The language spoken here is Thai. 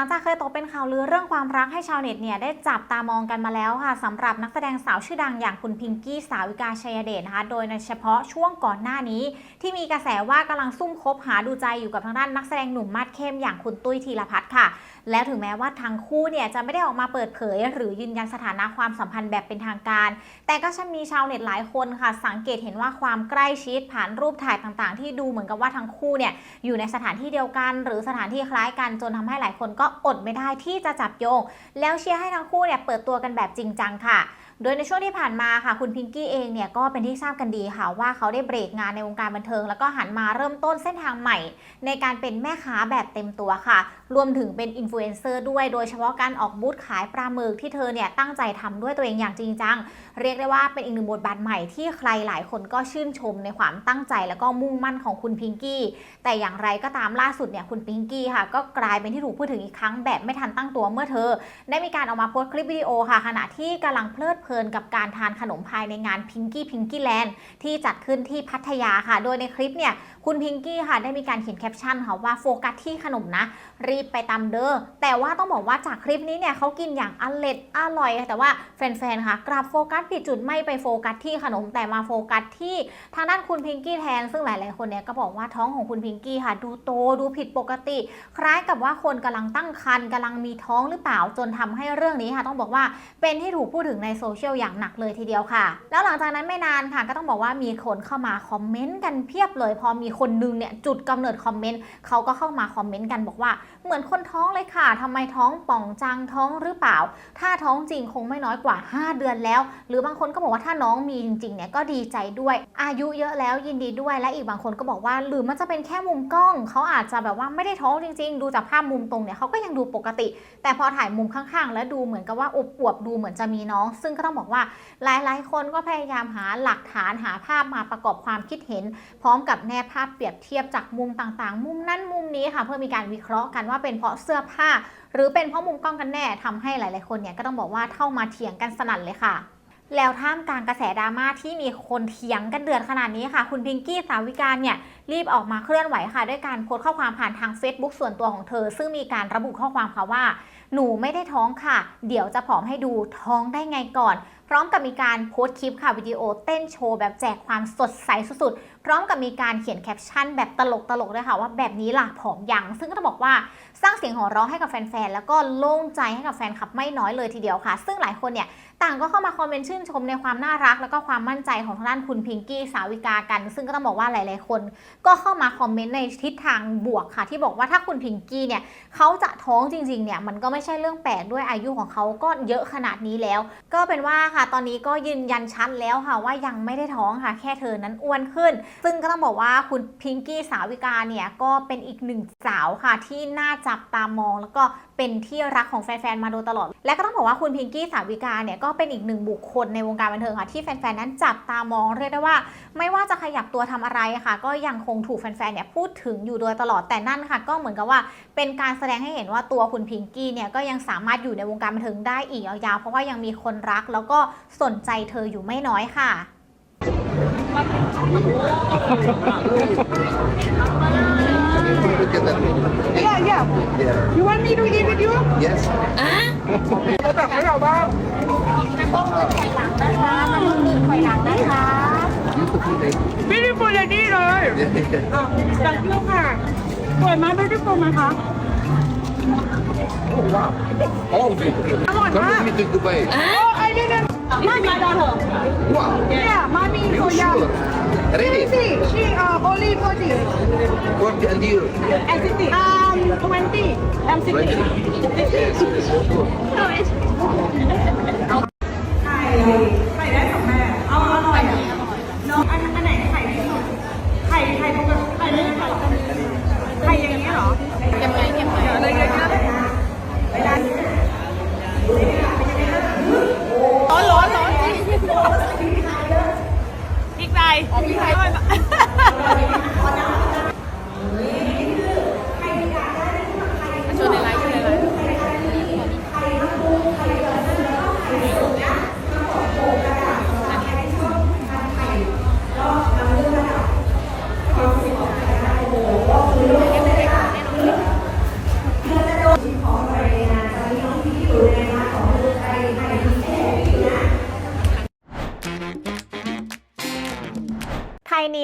ลังจากเคยตกเป็นข่าวลือเรื่องความรักให้ชาวเน็ตเนี่ยได้จับตามองกันมาแล้วค่ะสำหรับนักแสดงสาวชื่อดังอย่างคุณพิงกี้สาวิกาชัยเดชนะคะโดยในเฉพาะช่วงก่อนหน้านี้ ที่มีกระแสว่ากำลังซุ่มคบหาดูใจอยู่กับทางด้านนักแสดงหนุ่มมาดเข้มอย่างคุณตุ้ยธีรพัฒน์ค่ะ แล้วถึงแม้ว่าทั้งคู่เนี่ยจะไม่ได้ออกมาเปิดเผย หรือยืนยันสถานะความสัมพันธ์แบบเป็นทางการ แต่ก็จะมีชาวเน็ตหลายคนค่ะ สังเกตเห็นว่าความใกล้ชิดผ่านรูปถ่ายต่างๆ ที่ดูเหมือนกับว่าทั้งคู่เนี่ยอยู่ในสถานที่เดียวกัน หรือสถานที่คล้ายกันจนทำให้หลายคนก็อดไม่ได้ที่จะจับโยง แล้วเชียร์ให้ทั้งคู่เนี่ยเปิดตัวกันแบบจริงจังค่ะ โดยในช่วงที่ผ่านมาค่ะคุณพิงกี้เองเนี่ยก็เป็นที่ทราบกันดีค่ะว่าเขาได้เบรกงานในวงการบันเทิง แล้วก็หันมาเริ่มต้นเส้นทางใหม่ ในการเป็นแม่ค้าแบบเต็มตัวค่ะ รวมถึงเป็นอินฟลูเอนเซอร์ด้วย โดยเฉพาะการออกบูธขายปลาหมึกที่เธอเนี่ยตั้งใจทำด้วยตัวเองอย่างจริงจัง เรียกได้ว่าเป็นอีกหนึ่งบทบาทใหม่ที่ใครหลายคนก็ชื่นชมในความตั้งใจ แล้วก็มุ่งมั่นของคุณพิงกี้ แต่อย่างไรก็ตามล่าสุดเนี่ยคุณพิงกี้ค่ะ ก็กลายเป็นที่ถูกพูดถึงอีกครั้งแบบไม่ทันตั้งตัวเมื่อเธอ ได้มีการออกมาโพสต์คลิปวิดีโอค่ะขณะที่กำลังเพลิดเพลินกับการทานขนมภายในงานพิงกี้พิงกี้แลนด์ที่จัดขึ้นที่พัทยาค่ะ โดยในคลิปเนี่ยคุณพิงกี้ค่ะได้มีการเขียนแคปชั่นค่ะว่าโฟกัสที่ขนมนะ รีบไปตามเด้อแต่ว่าต้องบอกว่าจากคลิปนี้เนี่ยเขากินอย่างอร่อยอร่อย แต่ว่าแฟนๆค่ะกลับโฟกัสผิดจุดไม่ไปโฟกัสที่ขนมแต่มาโฟกัสที่ทางด้านคุณพิงกี้แทน ซึ่งหลายๆคนเนี่ยก็บอกว่าท้องของคุณพิงกี้ค่ะ ดูโตดูผิดปกติ คล้ายกับว่าคนกำลังตั้งครรภ์กำลังมีท้องหรือเปล่าจนทำให้เรื่องนี้ค่ะ ต้องบอกว่าเป็นที่ถูกพูดถึงในโซเชียลอย่างหนักเลยทีเดียวค่ะ แล้วหลังจากนั้นไม่นานค่ะ ก็ต้องบอกว่ามีคนเข้ามาคอมเมนต์กันเพียบเลย พอมีคนนึงเนี่ยจุดกำเนิดคอมเมนต์เขาก็เข้ามาคอมเมนต์กันบอกว่า เหมือนคนท้องเลยค่ะทำไมท้องป่องจังท้องหรือเปล่า ถ้าท้องจริงคงไม่น้อยกว่า 5 เดือนแล้ว หรือบางคนก็บอกว่าถ้าน้องมีจริงๆเนี่ยก็ดีใจด้วย อายุเยอะแล้วยินดีด้วยและอีกบางคนก็บอกว่าหรือมันจะเป็นแค่มุมกล้องเขาอาจจะแบบว่าไม่ได้ท้องจริง ๆ ดูจากภาพมุมตรงเนี่ยเขาก็ยังดูปกติ แต่พอถ่ายมุมข้างๆ แล้วดูเหมือนกับว่าอวบๆดูเหมือนจะมีน้อง ซึ่งก็ต้องบอกว่าหลายๆ คนก็พยายามหาหลักฐานหาภาพมาประกอบความคิดเห็น พร้อมกับแนบภาพเปรียบเทียบจากมุมต่างๆ มุมนั้นมุมนี้ค่ะ เพื่อมีการวิเคราะห์กันว่าเป็นเพราะเสื้อผ้า หรือเป็นเพราะมุมกล้องกันแน่ทำให้หลาย ๆ คนเนี่ยก็ต้องบอกว่าเท่ามาเถียงกันสนั่นเลยค่ะ แล้วท่ามกลางกระแสดราม่าที่มีคนเถียงกันเดือดขนาดนี้ค่ะ คุณพิงกี้สาวิการเนี่ยรีบออกมาเคลื่อนไหวค่ะ ด้วยการโพสต์ข้อความผ่านทาง Facebook ส่วนตัวของเธอ ซึ่งมีการระบุข้อความค่ะว่า หนูไม่ได้ท้องค่ะ เดี๋ยวจะผอมให้ดูท้องได้ไงก่อน พร้อมกับมีการโพสต์คลิปค่ะวิดีโอเต้นโชว์แบบแจกความสดใสสุดๆ พร้อมกับมีการเขียนแคปชั่นแบบตลกๆด้วยค่ะว่าแบบนี้ล่ะผอมยัง ซึ่งก็ต้องบอกว่าสร้างเสียงหัวเราะให้กับแฟนๆแล้วก็โล่งใจให้กับแฟนคลับไม่น้อยเลยทีเดียวค่ะ ซึ่งหลายคนเนี่ย ต่างก็เข้ามาคอมเมนต์ชื่นชมในความน่ารัก แล้วก็ความมั่นใจของทางด้านคุณพิงกี้สาวิกากัน ซึ่งก็ต้องบอกว่าหลายๆคน ก็เข้ามาคอมเมนต์ในทิศทางบวกค่ะ ที่บอกว่าถ้าคุณพิงกี้เนี่ยเขาจะท้องจริงๆเนี่ยมันก็ไม่ใช่เรื่องแปลกด้วยอายุของเขาก็เยอะขนาดนี้แล้ว ก็เป็นว่าค่ะตอนนี้ก็ยืนยันชัดแล้วค่ะว่ายังไม่ได้ท้องค่ะ แค่เธอนั้นอ้วนขึ้น ซึ่งก็ต้องบอกว่าคุณพิงกี้สาวิกาเนี่ยก็เป็นอีกหนึ่งสาวค่ะที่น่าจับตามอง แล้วก็เป็นที่รักของแฟนๆมาโดยตลอด และก็ต้องบอกว่าคุณพิงกี้สาวิกาเนี่ยก็เป็นอีกหนึ่งบุคคลในวงการบันเทิงค่ะ ที่แฟนๆนั้นจับตามองเรียกได้ว่า ไม่ว่าจะขยับตัวทำอะไรค่ะ ก็ยังคงถูกแฟนๆเนี่ยพูดถึงอยู่โดยตลอดแต่นั่นค่ะ ก็เหมือนกับว่าเป็นการแสดงให้เห็นว่าตัวคุณพิงกี้เนี่ยก็ยังสามารถอยู่ในวงการบันเทิงได้อีกยาวๆเพราะว่ายังมีคนรัก แล้วก็สนใจเธออยู่ไม่น้อยค่ะ Look at that. Yeah, yeah. Yeah. You want me to eat with you? Yes. เราตักให้เราบ้าง Beautiful day. ไม่ได้ฟูลเลดี้เลย Yeah. อะตักเที่ยวค่ะสวยไหมไม่ได้ฟูไหมคะ All beautiful. on, Come huh? with me to Dubai. Oh I didn't Mommy Wow. Yeah mommy You so young sure? Ready? See she uh only 40 40 and you? and 60 um 20 I'm 60 Ready? Yes. Sure. ไ